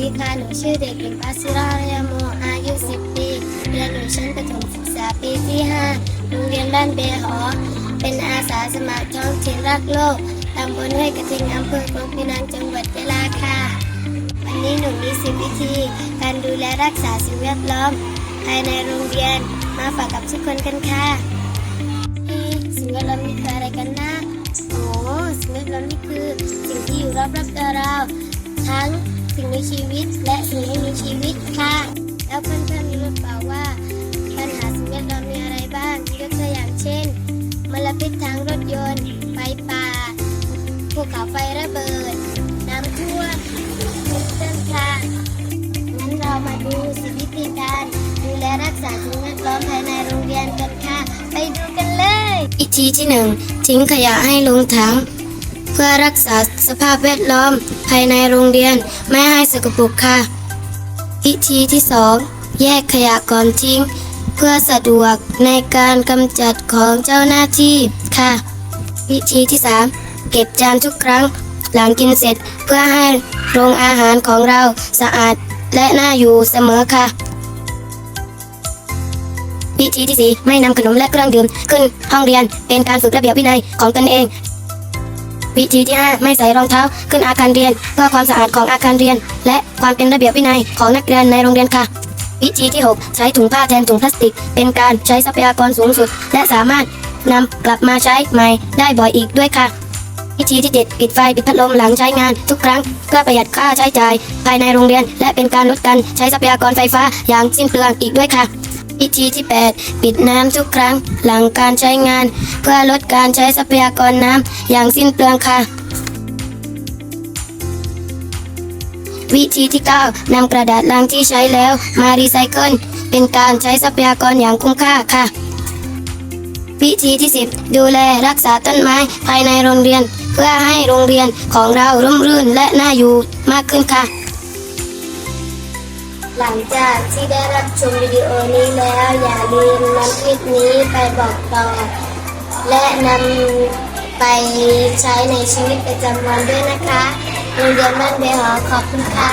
ดีค่ะ หนูชื่อเด็กหญิงปัสราเรียโมอายุ 10 ปีเรียนอยู่ชั้นประถมศึกษาปีที่ 5 โรงเรียนบ้านเบหอ เป็นอาสาสมัครท้องถิ่นรักโลก ตำบลห้วยกระทิงอำเภอคลองพินังจังหวัดยะลาค่ะ วันนี้หนูมีสิบวิธี การดูแลรักษาสิ่งแวดล้อม ภายในโรงเรียน มาฝากกับทุกคนกันค่ะสิ่งแวดล้อมนี่คืออะไรกันนะ โอ้สิ่งแวดล้อมนี่คือสิ่งที่อยู่รอบๆตัวเราทั้ง มีชีวิต และสิ่งไม่มีชีวิตค่ะ แล้วเพื่อนๆรู้หรือเปล่าว่าปัญหาสิ่งแวดล้อมมีอะไรบ้างยกตัวอย่างเช่นมลพิษทางรถยนต์ ไฟป่าภูเขาไฟระเบิด น้ำท่วมเป็นต้นค่ะงั้นเรามาดูสิวิธีการดูแลรักษาสิ่งแวดล้อมภายในโรงเรียนกันค่ะ ไปดูกันเลยวิธีที่หนึ่งทิ้งขยะให้ลงถัง เพื่อรักษาสภาพแวดล้อม ภายในโรงเรียนไม่ให้สกปรกค่ะ วิธีที่สองแยกขยะก่อนทิ้ง เพื่อสะดวกในการกำจัดของเจ้าหน้าที่ค่ะ วิธีที่สามเก็บจานทุกครั้ง หลังกินเสร็จเพื่อให้โรงอาหารของเราสะอาดและน่าอยู่เสมอค่ะวิธีที่สี่ไม่นำขนมและเครื่องดื่มขึ้นห้องเรียนเป็นการฝึกระเบียบวินัยของตนเอง วิธีที่ 5 ไม่ใส่รองเท้าขึ้นอาคารเรียน เพื่อความสะอาดของอาคารเรียน และความเป็นระเบียบวินัยของนักเรียนในโรงเรียนค่ะ วิธีที่ 6 ใช้ถุงผ้าแทนถุงพลาสติก เป็นการใช้ทรัพยากรสูงสุด และสามารถนำกลับมาใช้ใหม่ได้บ่อยอีกด้วยค่ะวิธีที่7ปิดไฟปิดพัดลมหลังใช้งานทุกครั้ง เพื่อประหยัดค่าใช้จ่ายภายในโรงเรียน และเป็นการลดการใช้ทรัพยากรไฟฟ้าอย่างสิ้นเปลืองอีกด้วยค่ะ วิธีที่ 8 ปิดน้ำทุกครั้งหลังการใช้งาน เพื่อลดการใช้ทรัพยากรน้ำอย่างสิ้นเปลืองค่ะ วิธีที่ 9นำกระดาษลังที่ใช้แล้วมารีไซเคิลเป็นการใช้ทรัพยากรอย่างคุ้มค่าค่ะ วิธีที่ 10 ดูแลรักษาต้นไม้ภายในโรงเรียน เพื่อให้โรงเรียนของเราร่มรื่นและน่าอยู่มากขึ้นค่ะ หลังจากที่ได้รับชมวิดีโอนี้แล้ว อย่าลืมนำคลิปนี้ไปบอกต่อ และนำไปใช้ในชีวิตประจำวันด้วยนะคะโรงเรียนบ้านเบหอขอบคุณค่ะ